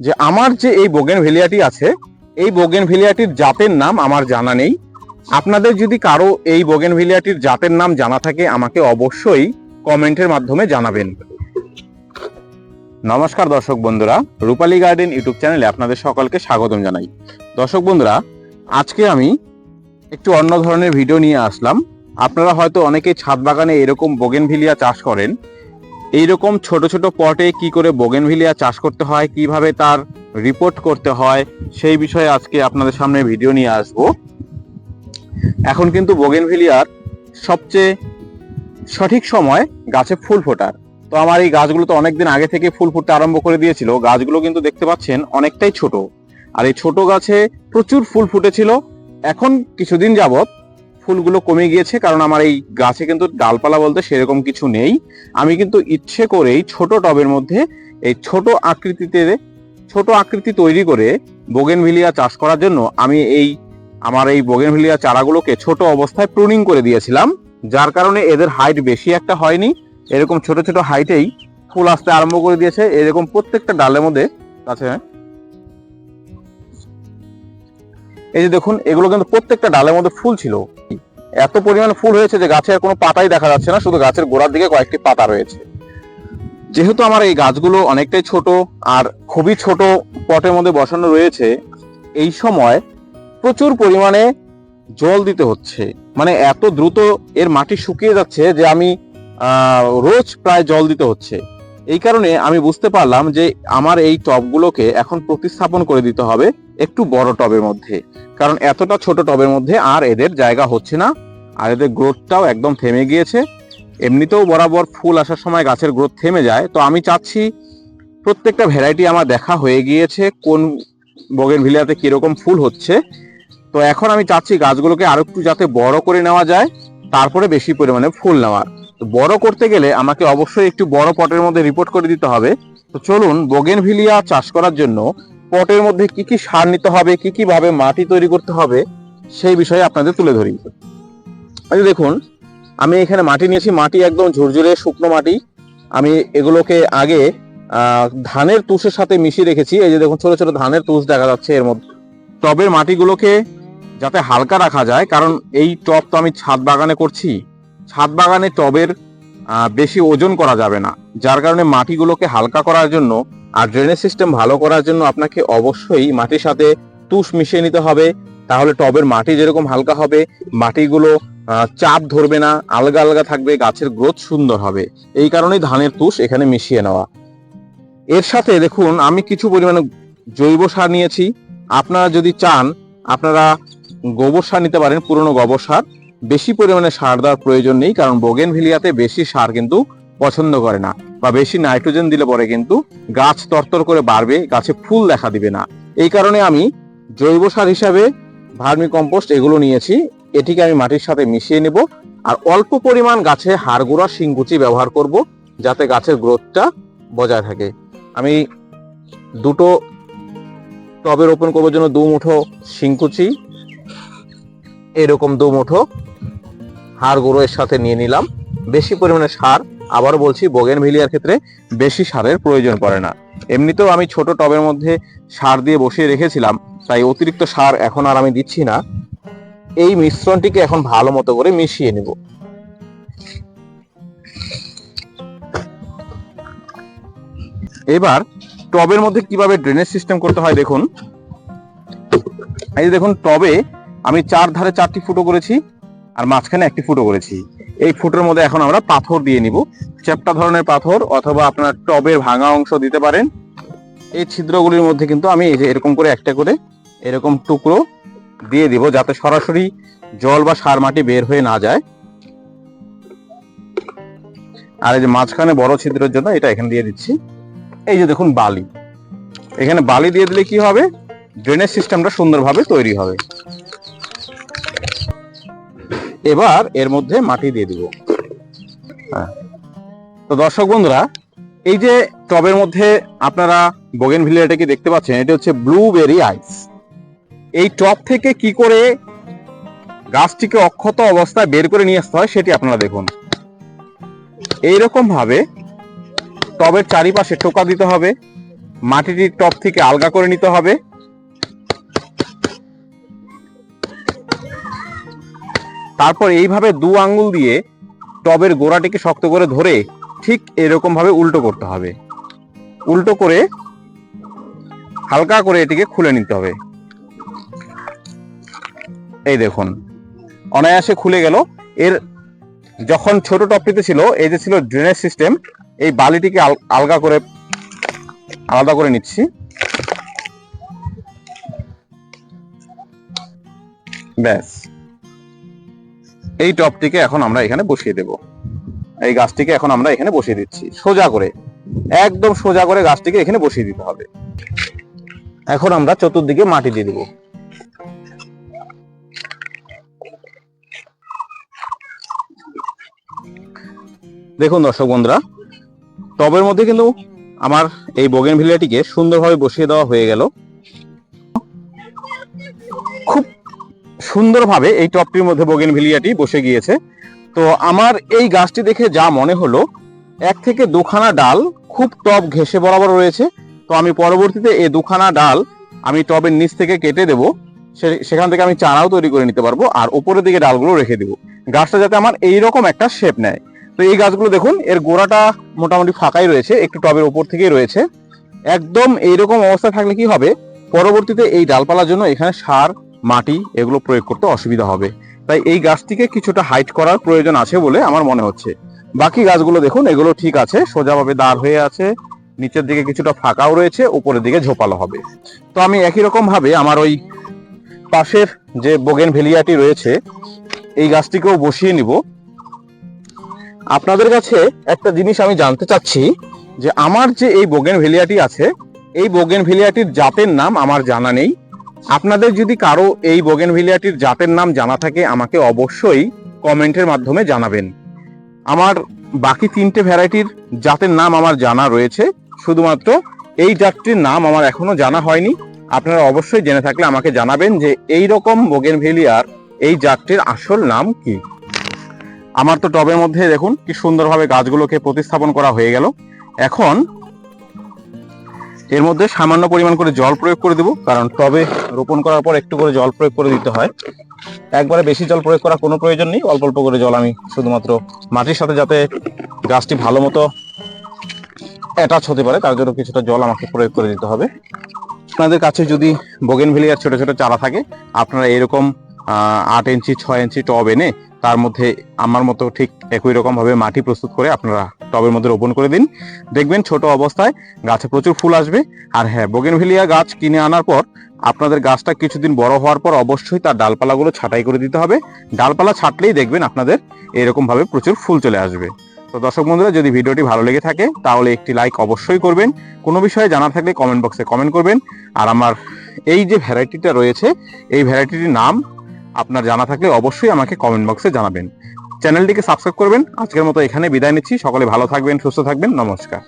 যে আমার যে এই বোগেন ভেলিয়াটি আছে, এই বোগেন ভেলিয়াটির জাতের নাম আমার জানা নেই। আপনাদের যদি কারও এই বোগেন ভেলিয়াটির জাতের নাম জানা থাকে, আমাকে অবশ্যই কমেন্টের মাধ্যমে জানাবেন। নমস্কার দর্শক বন্ধুরা, রূপালী গার্ডেন ইউটিউব চ্যানেলে আপনাদের সকলকে স্বাগতম জানাই। দর্শক বন্ধুরা, আজকে আমি একটু অন্য ধরনের ভিডিও নিয়ে আসলাম। আপনারা হয়তো অনেকেই ছাদ বাগানে এরকম বোগেন বোগেনভিলিয়া চাষ করেন এইরকম ছোট ছোট পটে কি করে বোগেনভিলিয়া চাষ করতে হয়, কীভাবে তার রিপোর্ট করতে হয়, সেই বিষয়ে আজকে আপনাদের সামনে ভিডিও নিয়ে আসব। এখন কিন্তু বোগেনভিলিয়ার সবচেয়ে সঠিক সময় গাছে ফুল ফোটার। তো আমার এই গাছগুলো তো অনেকদিন আগে থেকে ফুল ফুটতে আরম্ভ করে দিয়েছিল, গাছগুলো কিন্তু দেখতে পাচ্ছেন অনেকটাই ছোট। আর এই ছোট গাছে প্রচুর ফুল ফুটেছিল। এখন কিছুদিন যাবত ফুলগুলো কমে গিয়েছে, কারণ আমার এই গাছে কিন্তু ডালপালা বলতে সেরকম কিছু নেই। আমি কিন্তু ইচ্ছে করেই ছোট টবের মধ্যে এই ছোট আকৃতিতে, ছোট আকৃতি তৈরি করে বোগেনভিলিয়া চাষ করার জন্য আমি এই, আমার এই বোগেনভিলিয়া চারাগুলোকে ছোট অবস্থায় প্রুনিং করে দিয়েছিলাম, যার কারণে এদের হাইট বেশি একটা হয়নি। এরকম ছোট ছোট হাইটেই ফুল আসতে আরম্ভ করে দিয়েছে। এরকম প্রত্যেকটা ডালের মধ্যে আছে এই যে দেখুন, এগুলো কিন্তু প্রত্যেকটা ডালের মধ্যে ফুল ছিল। এত পরিমাণে ফুল হয়েছে যে গাছে আর কোনো পাতাই দেখা যাচ্ছে না, শুধু গাছের গোড়ার দিকে কয়েকটি পাতা রয়েছে। যেহেতু আমার এই গাছগুলো অনেকটাই ছোট আর খুবই ছোট পটের মধ্যে বসানো রয়েছে, এই সময় প্রচুর পরিমাণে জল দিতে হচ্ছে। মানে এত দ্রুত এর মাটি শুকিয়ে যাচ্ছে যে আমি রোজ প্রায় জল দিতে হচ্ছে। এই কারণে আমি বুঝতে পারলাম যে আমার এই টবগুলোকে এখন প্রতিস্থাপন করে দিতে হবে। একটু বড় টবের মধ্যে। কারণ এতটা ছোট টবের মধ্যে আর এদের জায়গা হচ্ছে না। আর এদের গ্রোথটাও একদম থেমে গিয়েছে। এমনিতেও বরাবর ফুল আসার সময় গাছের গ্রোথ থেমে যায়। তো আমি চাচ্ছি, প্রত্যেকটা ভ্যারাইটি আমার দেখা হয়ে গিয়েছে, কোন বগেন ভিলিয়াতে কীরকম ফুল হচ্ছে। তো এখন আমি চাচ্ছি গাছগুলোকে আরও একটু যাতে বড় করে নেওয়া যায়, তারপরে বেশি পরিমাণে ফুল নেওয়ার। বড় করতে গেলে আমাকে অবশ্যই একটু বড় পটের মধ্যে রিপোর্ট করে দিতে হবে। তো চলুন, বোগেন ভিলিয়া চাষ করার জন্য পটের মধ্যে কি কি সার নিতে হবে, কি কি ভাবে মাটি তৈরি করতে হবে, সেই বিষয়ে আপনাদের তুলে ধরি। এই দেখুন, আমি এখানে মাটি নিয়েছি, মাটি একদম ঝুরঝুরে শুকনো মাটি। আমি এগুলোকে আগে ধানের তুষের সাথে মিশিয়ে রেখেছি। এই যে দেখুন, ছোট ছোট ধানের তুষ দেখা যাচ্ছে এর মধ্যে। টবের মাটিগুলোকে যাতে হালকা রাখা যায়, কারণ এই টব তো আমি ছাদ বাগানে করছি। ছাদ বাগানে টবের বেশি ওজন করা যাবে না। যার কারণে মাটিগুলোকে হালকা করার জন্য আর ড্রেনেজ সিস্টেম ভালো করার জন্য আপনাকে অবশ্যই মাটির সাথে তুষ মিশিয়ে নিতে হবে। তাহলে টবের মাটি যেরকম হালকা হবে, মাটিগুলো চাপ ধরবে না, আলগা আলগা থাকবে, গাছের গ্রোথ সুন্দর হবে। এই কারণেই ধানের তুষ এখানে মিশিয়ে নেওয়া। এর সাথে দেখুন, আমি কিছু পরিমাণে জৈব সার নিয়েছি। আপনারা যদি চান, আপনারা গোবর সার নিতে পারেন, পুরনো গোবর সার। বেশি পরিমাণে সার দেওয়ার প্রয়োজন নেই, কারণ বোগেন ভিলিয়াতে বেশি সার কিন্তু পছন্দ করে না। বা বেশি নাইট্রোজেন দিলে পরে কিন্তু গাছ তরতর করে বাড়বে, গাছে ফুল দেখা দিবে না। এই কারণে আমি জৈব সার হিসাবে ভার্মি কম্পোস্ট এগুলো নিয়েছি, এটিকে আমি মাটির সাথে মিশিয়ে নেব আর অল্প পরিমাণ গাছে হাড় গুঁড়া শিংকুচি ব্যবহার করব যাতে গাছের গ্রোথটা বজায় থাকে। আমি দুটো টবে রোপণ করবার জন্য দু মুঠো শিংকুচি, এরকম দু মুঠো হাড় গুঁড়ো এর সাথে নিয়ে নিলাম। বেশি পরিমাণে সার আবারও বলছি বোগেন ভিলিয়ার ক্ষেত্রে বেশি সারের প্রয়োজন পড়ে না। এমনিতেও আমি ছোট টবের মধ্যে সার দিয়ে বসিয়ে রেখেছিলাম, তাই অতিরিক্ত সার এখন আর আমি দিচ্ছি না। এই মিশ্রণটিকে এখন ভালো মতো করে মিশিয়ে নেব। এবার টবের মধ্যে কীভাবে ড্রেনেজ সিস্টেম করতে হয় দেখুন। এই দেখুন, টবে আমি চার ধারে চারটি ফুটো করেছি। আর মাঝখানে একটি ফুটো করেছি। এই ফুটোর মধ্যে এখন আমরা পাথর দিয়ে নিব। চ্যাপ্টা ধরনের পাথর অথবা আপনার টবের ভাঙা অংশ দিতে পারেন। এই ছিদ্রগুলির মধ্যে কিন্তু আমি এরকম করে একটা করে এরকম টুকরো দিয়ে দিব যাতে সরাসরি জল বা সার মাটি বের হয়ে না যায়। আর এই যে মাঝখানে বড় ছিদ্রের জন্য এটা এখানে দিয়ে দিচ্ছি। এই যে দেখুন বালি। এখানে বালি দিয়ে দিলে কি হবে? ড্রেনেজ সিস্টেমটা সুন্দরভাবে তৈরি হবে। এবার এর মধ্যে মাটি দিয়ে দিব। হ্যাঁ। তো দর্শক বন্ধুরা, এই যে টবের মধ্যে আপনারা বোগেন ভিলিয়াটাকে দেখতে পাচ্ছেন? এটা হচ্ছে ব্লুবেরি আইস এই টব থেকে কি করে গাছটিকে অক্ষত অবস্থায় বের করে নিয়ে আসতে হয় সেটি আপনারা দেখুন। এইরকম ভাবে টবের চারিপাশে টোকা দিতে হবে, মাটিটি টপ থেকে আলগা করে নিতে হবে তারপর এইভাবে দু আঙ্গুল দিয়ে টবের গোড়াটিকে শক্ত করে ধরে ঠিক এরকম ভাবে উল্টো করতে হবে। উল্টো করে হালকা করে এটিকে খুলে নিতে হবে। এই দেখুন, অনায়াসে খুলে গেল। এর যখন ছোট টপটিতে ছিল, এই যে ছিল ড্রেনেজ সিস্টেম, এই বালিটিকে আল- আলগা করে, আলাদা করে নিচ্ছি। ব্যাস। এই টপটিকে এখন আমরা এখানে বসিয়ে দেব। এই গাছটিকে এখন আমরা এখানে বসিয়ে দিচ্ছি। সোজা করে, একদম সোজা করে গাছটিকে এখানে বসিয়ে দিতে হবে। এখন আমরা চতুর্দিকে মাটি দিয়ে দিব। দেখুন দর্শক বন্ধুরা, টবের মধ্যে কিন্তু আমার এই বোগেন ভিলিয়াটিকে সুন্দরভাবে বসিয়ে দেওয়া হয়ে গেল। সুন্দরভাবে এই টবটির মধ্যে বোগেন ভিলিয়াটি বসে গিয়েছে। তো আমার এই গাছটি দেখে যা মনে হলো, এক থেকে দুখানা ডাল খুব টব ঘেসে বরাবর রয়েছে। তো আমি পরবর্তীতে এই দুখানা ডাল আমি টবের নিচ থেকে কেটে দেব। সেখান থেকে আমি চারাও তৈরি করে নিতে পারব আর উপরের দিকে ডালগুলো রেখে দিব। গাছটা যাতে আমার এইরকম একটা শেপ নেয়। তো এই গাছগুলো দেখুন, এর গোড়াটা মোটামুটি ফাঁকাই রয়েছে, একটু টবের উপর থেকেই রয়েছে। একদম এইরকম অবস্থা থাকলে কি হবে? পরবর্তীতে এই ডালপালার জন্য এখানে সার মাটি এগুলো প্রয়োগ করতে অসুবিধা হবে। তাই এই গাছটিকে কিছুটা হাইট করার প্রয়োজন আছে বলে আমার মনে হচ্ছে। বাকি গাছগুলো দেখুন, এগুলো ঠিক আছে, সোজাভাবে দাঁড় হয়ে আছে, নিচের দিকে কিছুটা ফাঁকাও রয়েছে, উপরের দিকে ঝোপালো হবে। তো আমি একই রকম ভাবে আমার ওই পাশের যে বোগেন ভেলিয়াটি রয়েছে, এই গাছটিকেও বসিয়ে নিব। আপনাদের কাছে একটা জিনিস আমি জানতে চাচ্ছি, যে আমার যে এই বোগেন ভেলিয়াটি আছে, এই বোগেন ভেলিয়াটির জাতের নাম আমার জানা নেই। আপনাদের যদি কারও এই বোগেন ভেলিয়াটির জাতের নাম জানা থাকে, আমাকে অবশ্যই কমেন্টের মাধ্যমে জানাবেন। আমার বাকি তিনটে ভ্যারাইটির জাতের নাম আমার জানা রয়েছে, শুধুমাত্র এই জাতটির নাম আমার এখনও জানা হয়নি। আপনারা অবশ্যই জেনে থাকলে আমাকে জানাবেন যে এই রকম বোগেন ভেলিয়ার এই জাতটির আসল নাম কি। আমার তো টবের মধ্যে দেখুন, কি সুন্দরভাবে গাছগুলোকে প্রতিস্থাপন করা হয়ে গেল। এখন এর মধ্যে সামান্য পরিমাণ করে জল প্রয়োগ করে দেবো, কারণ টবে রোপণ করার পর একটু করে জল প্রয়োগ করে দিতে হয়। একবারে বেশি জল প্রয়োগ করার কোনো প্রয়োজন নেই, অল্প অল্প করে জল আমি শুধুমাত্র মাটির সাথে যাতে গাছটি ভালো মতো অ্যাটাচ হতে পারে, তার জন্য কিছুটা জল আমাকে প্রয়োগ করে দিতে হবে। আপনাদের কাছে যদি বোগেনভেলিয়ার ছোট ছোট চারা থাকে, আপনারা এরকম আট ইঞ্চি, ছয় ইঞ্চি টব এনে তার মধ্যে আমার মতো ঠিক একই রকমভাবে মাটি প্রস্তুত করে আপনারা টবের মধ্যে রোপণ করে দিন। দেখবেন ছোট অবস্থায় গাছে প্রচুর ফুল আসবে। আর হ্যাঁ বোগেনভেলিয়া গাছ কিনে আনার পর আপনাদের গাছটা কিছুদিন বড় হওয়ার পর অবশ্যই তার ডালপালাগুলো ছাঁটাই করে দিতে হবে। ডালপালা ছাঁটলেই দেখবেন আপনাদের এরকম ভাবে প্রচুর ফুল চলে আসবে। তো দর্শক বন্ধুরা, যদি ভিডিওটি ভালো লেগে থাকে, তাহলে একটি লাইক অবশ্যই করবেন। কোনো বিষয়ে জানার থাকলে কমেন্ট বক্সে কমেন্ট করবেন। আর আমার এই যে ভ্যারাইটিটা রয়েছে, এই ভ্যারাইটির নাম আপনার জানা থাকলে অবশ্যই আমাকে কমেন্ট বক্সে জানাবেন। চ্যানেলটিকে সাবস্ক্রাইব করবেন। আজকের মতো এখানে বিদায় নিচ্ছি। সকলে ভালো থাকবেন সুস্থ থাকবেন। নমস্কার।